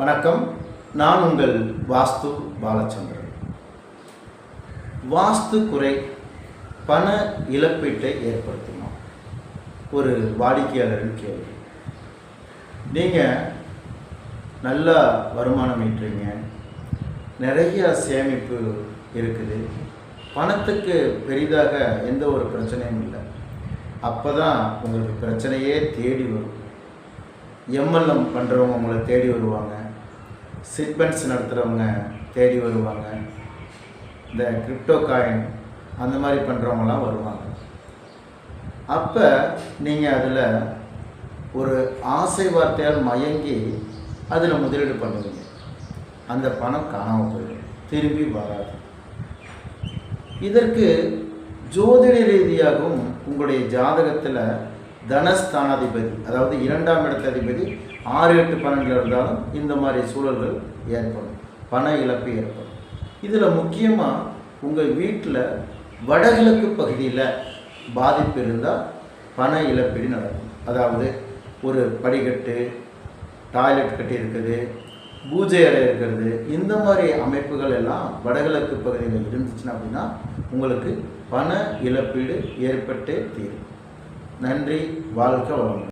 வணக்கம். நான் உங்கள் வாஸ்து பாலச்சந்திரன். வாஸ்து குறை பண இழப்பீட்டை ஏற்படுத்துமா? ஒரு வாடிக்கையாளரின் கேள்வி. நீங்கள் நல்லா வருமானம் ஈட்டுறீங்க. நிறைய சேமிப்பு இருக்குது. பணத்துக்கு பெரிதாக எந்த ஒரு பிரச்சனையும் இல்லை. அப்போ தான் உங்களுக்கு பிரச்சனையே தேடி வரும். எம்எல்எம் பண்ணுறவங்க உங்களை தேடி வருவாங்க. சிட்பன்ஸ் நடத்துகிறவங்க தேடி வருவாங்க. இந்த கிரிப்டோ காயின் அந்த மாதிரி பண்ணுறவங்களாம் வருவாங்க. அப்போ நீங்கள் அதில் ஒரு ஆசை வார்த்தையால் மயங்கி அதில் முதலீடு பண்ணுவீங்க. அந்த பணம் காணாமல் போயிடும். திரும்பி வராது. இதற்கு ஜோதிட ரீதியாகவும் உங்களுடைய ஜாதகத்தில் தனஸ்தானாதிபதி அதாவது இரண்டாம் இடத்த அதிபதி ஆறு எட்டு பன்னெண்டில் இருந்தாலும் இந்த மாதிரி சூழல்கள் ஏற்படும். பண இழப்பு ஏற்படும். இதில் முக்கியமாக உங்கள் வீட்டில் வடகிழக்கு பகுதியில் பாதிப்பு இருந்தால் பண இழப்பீடு நடக்கும். அதாவது ஒரு படிக்கட்டு டாய்லெட் கட்டி இருக்குது பூஜை அறை இருக்கிறது இந்த மாதிரி அமைப்புகள் எல்லாம் வடகிழக்கு பகுதியில் இருந்துச்சுன்னா அப்படின்னா உங்களுக்கு பண இழப்பீடு ஏற்பட்டே தீரும். நன்றி வாழ்க வளம்